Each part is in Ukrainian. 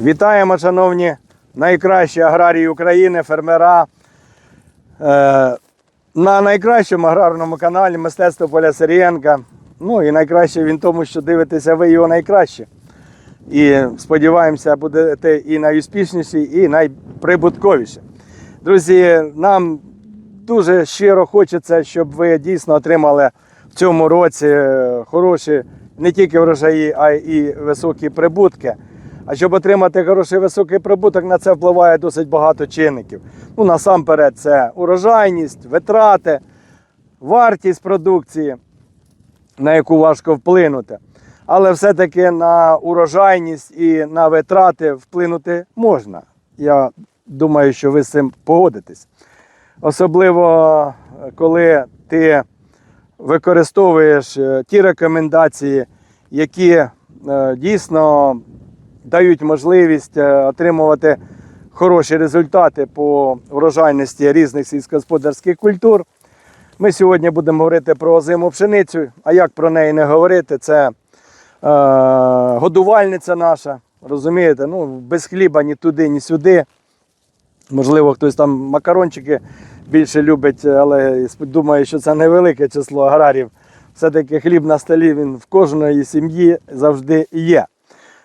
Вітаємо, шановні найкращі аграрії України, фермера. Е, на найкращому аграрному каналі Мистецтво Поля Сирієнка. Ну і найкраще він тому, що дивитеся ви його найкраще. І сподіваємося, будете і найуспішніші, і найприбутковіші. Друзі, нам дуже щиро хочеться, щоб ви дійсно отримали в цьому році е, хороші не тільки врожаї, а й високі прибутки. А щоб отримати хороший високий прибуток, на це впливає досить багато чинників. Ну, насамперед, це урожайність, витрати, вартість продукції, на яку важко вплинути. Але все-таки на урожайність і на витрати вплинути можна. Я думаю, що ви з цим погодитесь. Особливо, коли ти використовуєш е, ті рекомендації, які е, дійсно дають можливість е, отримувати хороші результати по врожайності різних сільськогосподарських культур. Ми сьогодні будемо говорити про озиму пшеницю. А як про неї не говорити? Це е, годувальниця наша. Розумієте? Ну, без хліба ні туди, ні сюди. Можливо, хтось там макарончики більше любить, але думаю, що це невелике число аграрів. Все-таки хліб на столі він в кожної сім'ї завжди є.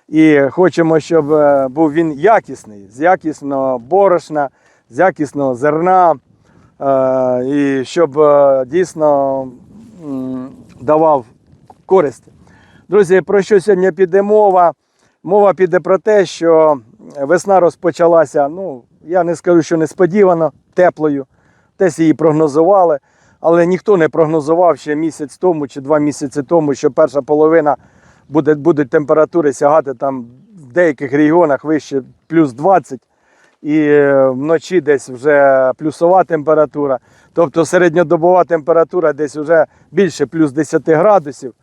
І хочемо, щоб е, був він якісний, з якісного борошна, з якісного зерна, е, і щоб е, дійсно давав користь. Друзі, про що сьогодні піде мова? Мова піде про те, що весна розпочалася, ну, я не скажу, що несподівано, теплою. Десь її прогнозували, але ніхто не прогнозував ще місяць тому чи два місяці тому, що перша половина буде, будуть температури сягати там в деяких регіонах вище плюс 20, і е, вночі десь вже плюсова температура. Тобто середньодобова температура десь вже більше плюс 10 градусів.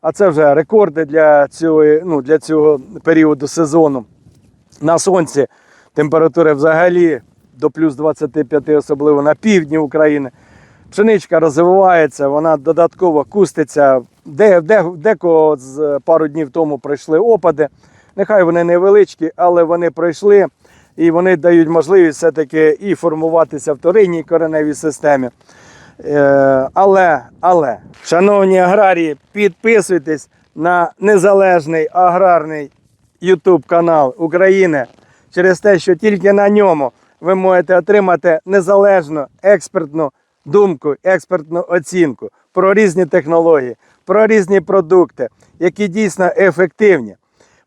А це вже рекорди для цього, ну, для цього періоду сезону. На сонці температури взагалі до плюс 25, особливо на півдні України. Пшеничка розвивається, вона додатково куститься. Де, де, декого з пару днів тому пройшли опади. Нехай вони невеличкі, але вони пройшли і вони дають можливість все-таки і формуватися в вторинній кореневій системі. Е, але, але, шановні аграрії, підписуйтесь на незалежний аграрний YouTube канал України через те, що тільки на ньому ви можете отримати незалежну експертну думку, експертну оцінку про різні технології, про різні продукти, які дійсно ефективні.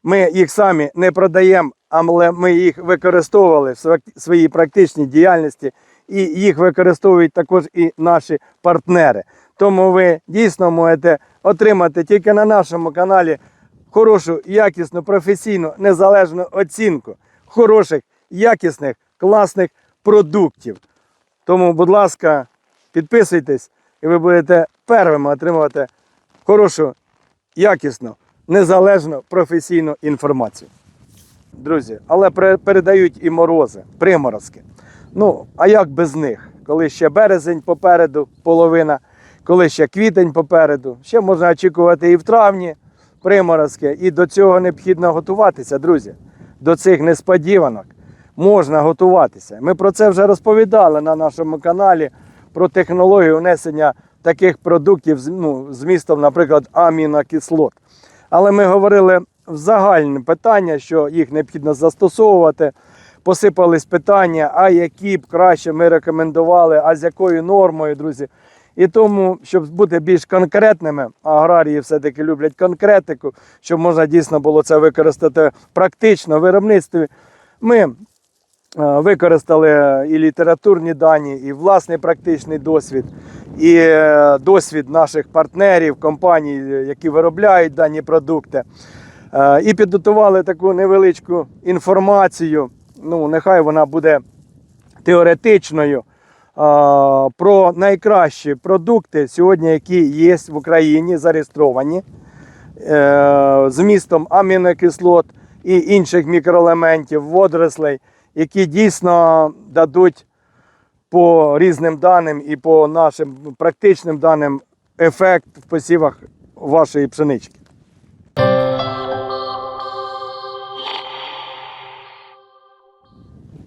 Ми їх самі не продаємо, але ми їх використовували в своїй практичній діяльності, і їх використовують також і наші партнери. Тому ви дійсно можете отримати тільки на нашому каналі хорошу, якісну, професійну, незалежну оцінку хороших, якісних, класних продуктів. Тому, будь ласка, підписуйтесь, і ви будете первими отримувати хорошу, якісну, незалежну професійну інформацію. Друзі, але пере- передають і морози, приморозки. Ну, а як без них? Коли ще березень попереду, половина, коли ще квітень попереду, ще можна очікувати і в травні приморозки. І до цього необхідно готуватися, друзі. До цих несподіванок можна готуватися. Ми про це вже розповідали на нашому каналі про технологію внесення таких продуктів ну, з містом, наприклад, амінокислот. Але ми говорили в загальне питання, що їх необхідно застосовувати. Посипались питання, а які б краще ми рекомендували, а з якою нормою, друзі. І тому, щоб бути більш конкретними, аграрії все-таки люблять конкретику, щоб можна дійсно було це використати практично в виробництві. Ми використали і літературні дані, і власний практичний досвід, і е, досвід наших партнерів, компаній, які виробляють дані продукти. Е, І підготували таку невеличку інформацію. Ну, нехай вона буде теоретичною. е, Про найкращі продукти сьогодні, які є в Україні, зареєстровані е, з вмістом амінокислот і інших мікроелементів, водорослей, які дійсно дадуть по різним даним і по нашим практичним даним ефект в посівах вашої пшенички.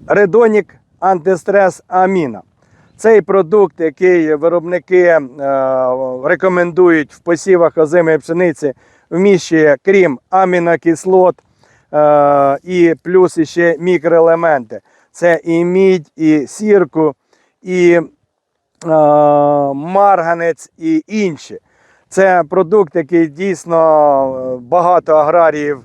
Редонік антистрес аміна. Цей продукт, який виробники е, рекомендують в посівах озимої пшениці, вміщує крім амінокислот і плюс ще мікроелементи. Це і мідь, і сірку, і е, марганець, і інші. Це продукт, який дійсно е, багато аграріїв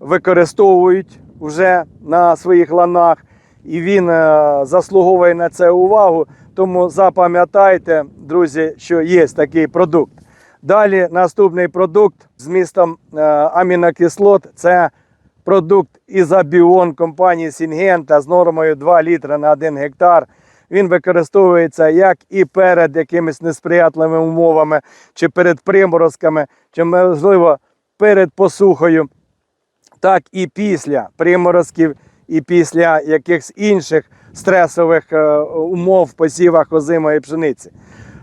використовують вже на своїх ланах, і він е, заслуговує на це увагу. Тому запам'ятайте, друзі, що є такий продукт. Далі наступний продукт з містом е, амінокислот це продукт Ізобіон компанії Сінгента з нормою 2 літри на 1 гектар. Він використовується як і перед якимись несприятливими умовами, чи перед приморозками, чи можливо перед посухою, так і після приморозків, і після якихось інших стресових е, умов посівах озимої пшениці.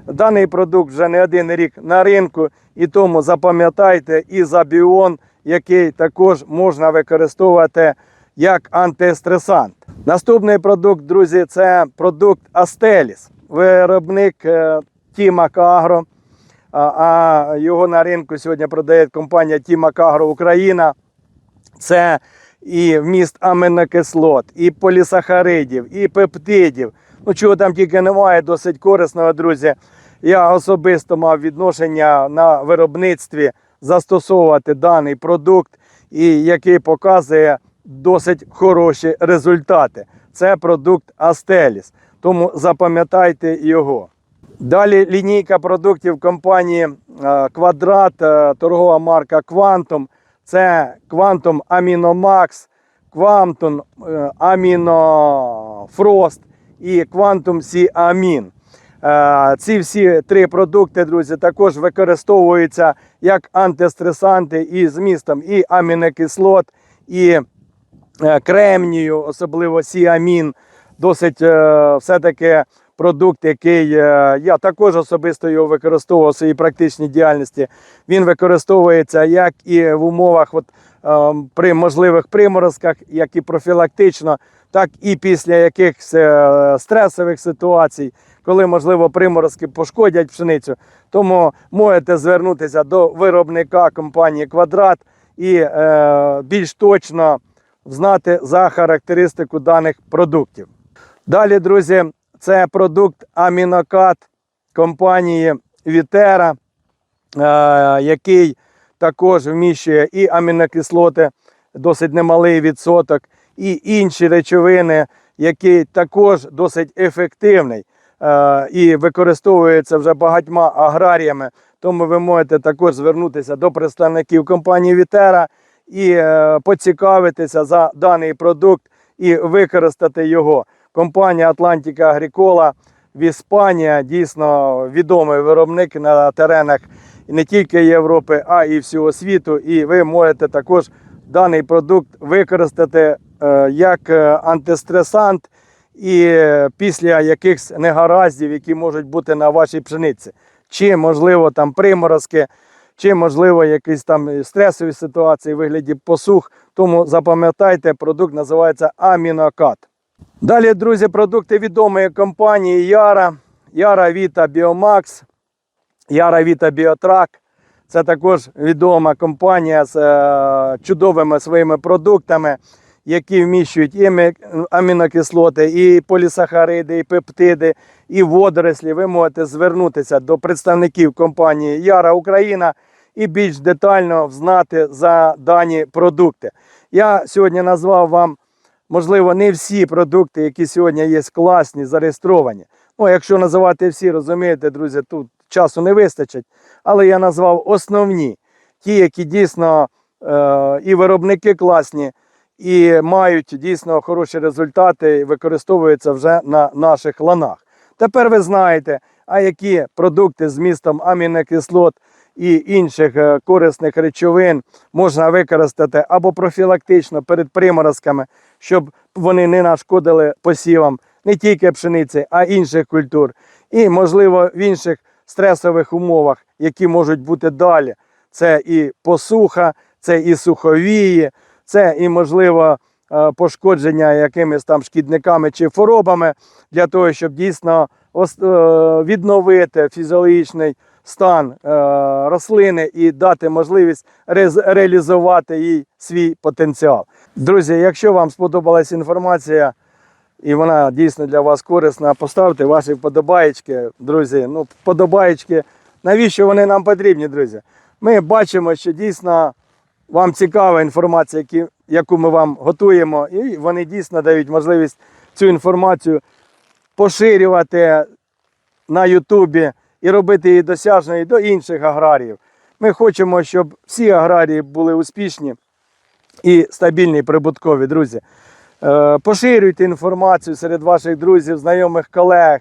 Даний продукт вже не один рік на ринку, і тому запам'ятайте ізобіон, який також можна використовувати як антистресант. Наступний продукт, друзі, це продукт Астеліс, виробник е, Тімак Агро. А, його на ринку сьогодні продає компанія Агро Україна. Це і вміст аминокислот, і полісахаридів, і пептидів. Ну, чого там тільки немає, досить корисного, друзі. Я особисто мав відношення на виробництві застосовувати даний продукт, і який показує досить хороші результати. Це продукт Астеліс. Тому запам'ятайте його. Далі лінійка продуктів компанії е, Квадрат, е, торгова марка Quantum. Це Quantum Aminomax, Quantum е, Amino Frost і Quantum C Amin. Е, Ці всі три продукти, друзі, також використовуються як антистресанти і змістом і амінокислот, і е, кремнію, особливо сіамін. Досить е, все-таки продукт, який я також особисто його використовував у своїй практичній діяльності. Він використовується як і в умовах от, е, при можливих приморозках, як і профілактично, так і після якихось е, стресових ситуацій, коли, можливо, приморозки пошкодять пшеницю. Тому можете звернутися до виробника компанії Квадрат і е, більш точно знати за характеристику даних продуктів. Далі, друзі, це продукт амінокат компанії Вітера, е, який також вміщує і амінокислоти, досить немалий відсоток, і інші речовини, який також досить ефективний е, і використовується вже багатьма аграріями. Тому ви можете також звернутися до представників компанії Вітера і е, поцікавитися за даний продукт і використати його. Компанія Атлантика Агрікола в Іспанії дійсно відомий виробник на теренах не тільки Європи, а і всього світу. І ви можете також даний продукт використати е, як е, антистресант і е, після якихось негараздів, які можуть бути на вашій пшениці. Чи, можливо, там приморозки, чи, можливо, якісь там стресові ситуації в вигляді посух. Тому запам'ятайте, продукт називається амінокат. Далі, друзі, продукти відомої компанії Яра, Яра Віта Біомакс, Яра Віта Біотрак. Це також відома компанія з е, чудовими своїми продуктами, які вміщують і амінокислоти, і полісахариди, і пептиди, і водорослі. Ви можете звернутися до представників компанії Яра Україна і більш детально знати за дані продукти. Я сьогодні назвав вам можливо, не всі продукти, які сьогодні є класні, зареєстровані. Ну, якщо називати всі, розумієте, друзі, тут часу не вистачить. Але я назвав основні, ті, які дійсно е, і виробники класні, і мають дійсно хороші результати, і використовуються вже на наших ланах. Тепер ви знаєте, а які продукти з містом амінокислот і інших е, корисних речовин можна використати або профілактично перед приморозками, щоб вони не нашкодили посівам не тільки пшениці, а інших культур. І, можливо, в інших стресових умовах, які можуть бути далі. Це і посуха, це і суховії, це і, можливо, е, пошкодження якимись там шкідниками чи хворобами, для того, щоб дійсно е, відновити фізіологічний стан е, рослини і дати можливість реалізувати їй свій потенціал. Друзі, якщо вам сподобалась інформація і вона дійсно для вас корисна, поставте ваші вподобаєчки, друзі. Ну, вподобаєчки, навіщо вони нам потрібні, друзі? Ми бачимо, що дійсно вам цікава інформація, яку ми вам готуємо, і вони дійсно дають можливість цю інформацію поширювати на Ютубі і робити її досяжною до інших аграріїв. Ми хочемо, щоб всі аграрії були успішні і стабільні, прибуткові, друзі. Е, Поширюйте інформацію серед ваших друзів, знайомих колег.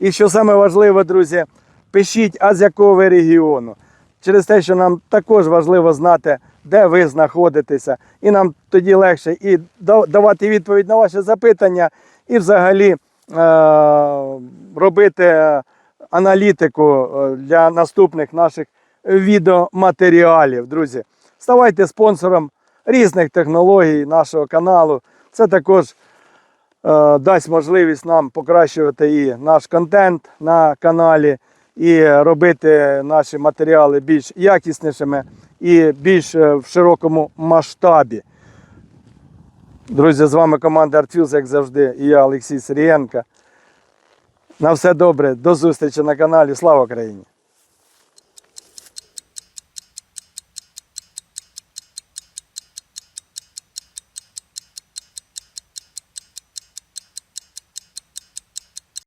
І що саме важливе, друзі, пишіть, а з якого ви регіону. Через те, що нам також важливо знати, де ви знаходитеся, і нам тоді легше і давати відповідь на ваші запитання, і взагалі е, робити аналітику е, для наступних наших відеоматеріалів. Друзі, ставайте спонсором різних технологій нашого каналу. Це також е, дасть можливість нам покращувати і наш контент на каналі, і робити наші матеріали більш якіснішими і більш е, в широкому масштабі. Друзі, з вами команда Артфілз, як завжди, і я Олексій Сирієнко. На все добре, до зустрічі на каналі. Слава Україні!